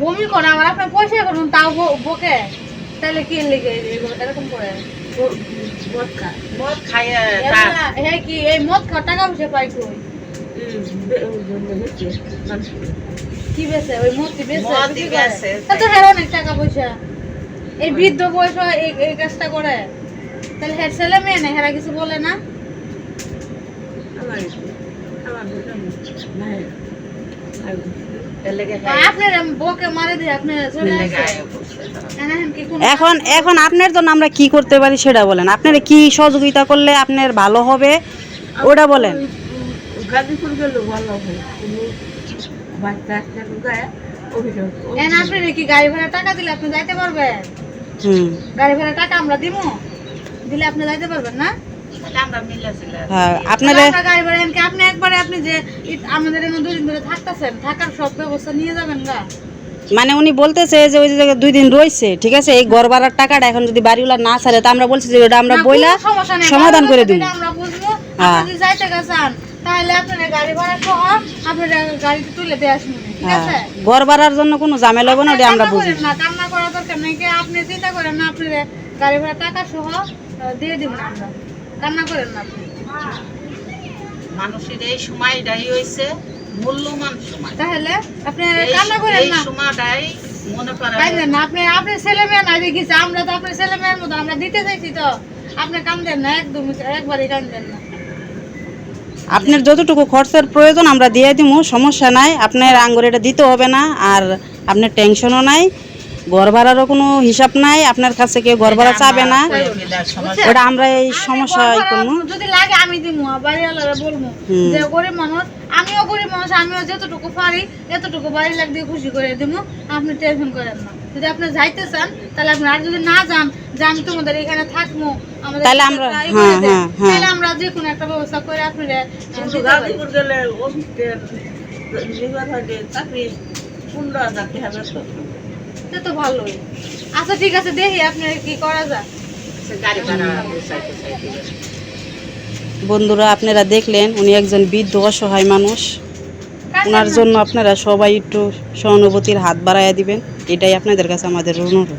বমি করে আমার আপনার পয়সা করুন তাও বকে। তাহলে কি লেগে এগুলো? এরকম করে। মদ খায় হ্যাঁ কি এই মদ খাওয়া টাকা পয়সা পাই কই? কি বেছে ওই মূর্তি বেছে। তা অনেক টাকা পয়সা। এই বৃদ্ধ বয়স এই কাজটা করে। তাহলে হের ছেলে মেয়ে নেই হেরা কিছু বলে না? এখন এখন আপনার জন্য আমরা কি করতে পারি সেটা বলেন। আপনারা কি সহযোগিতা করলে আপনার ভালো হবে? ওটা বলেন। গাড়ি টাকা দিলে আপনি যাইতে পারবেন গাড়ি টাকা আমরা দিব দিলে আপনি যাইতে পারবেন না? আপনারা এনকে আপনি একবারে আপনি যে আমাদের দুদিন ধরে থাকতেছেন থাকার সব ব্যবস্থা নিয়ে যাবেন গা মানে উনি বলতেছে যে ওই জায়গায় দুই দিন রয়েছে ঠিক আছে? এই ঘর ভাড়ার টাকাটা এখন যদি বাড়িওয়ালা না ছাড়ে তা আমরা বলছি যে ওটা আমরা বইলা। সমাধান করে দিব। বুঝব হ্যাঁ। হ্যাঁ। আছে? ঘর ভাড়ার জন্য কোনো ঝামেলা হবে না ওটা আমরা বুঝি। আপনি চিন্তা করেন না গাড়ি ভাড়া টাকা সহ দিয়ে দিব আমরা। কান্না করেন না মানুষের এই সময়টাই হয়েছে মূল্যবান সময়। তাহলে আপনি কান্না করেন না। সময়টাই মনে করেন। না? আপনি আপনি ছেলে মেয়ে না দেখিছে আমরা তো আপনার ছেলে মেয়ের মতো আমরা দিতে চাইছি তো। আপনি কান্দেন না একদম একবারই কান্দেন না। আপনার যতটুকু খরচের প্রয়োজন আমরা দিয়ে দিব সমস্যা নাই। আপনার আঙ্গুর এটা দিতে হবে না আর আপনার টেনশনও নাই। ঘর ভাড়ারও কোনো হিসাব নাই আপনার কাছে কেউ ঘর ভাড়া চাবে না। ওটা আমরা এই সমস্যা করব। যদি লাগে আমি দিব বাড়িওয়ালারা বলব যে গরিব মানুষ আমিও গরিব মানুষ আমিও যতটুকু পারি এতটুকু বাড়ি লাগ দিয়ে খুশি করে দিব আপনি টেনশন করেন না। যদি আপনি যাইতে চান তাহলে আপনি আর যদি না যান যে আমি তোমাদের এখানে থাকব তাহলে আমরা- হ্যাঁ, হ্যাঁ, হ্যাঁ। তাহলে আমরা যে কোনো একটা ব্যবস্থা করে আপনারা গাজীপুর গেলে চাকরি পনেরো হাজার টাকা সে তো ভালোই। আচ্ছা ঠিক আছে দেখি আপনার কি করা যায়। বন্ধুরা আপনারা দেখলেন উনি একজন বৃদ্ধ অসহায় মানুষ। ওনার জন্য আপনারা সবাই একটু সহানুভূতির হাত বাড়াইয়া দিবেন। এটাই আপনাদের কাছে আমাদের অনুরোধ।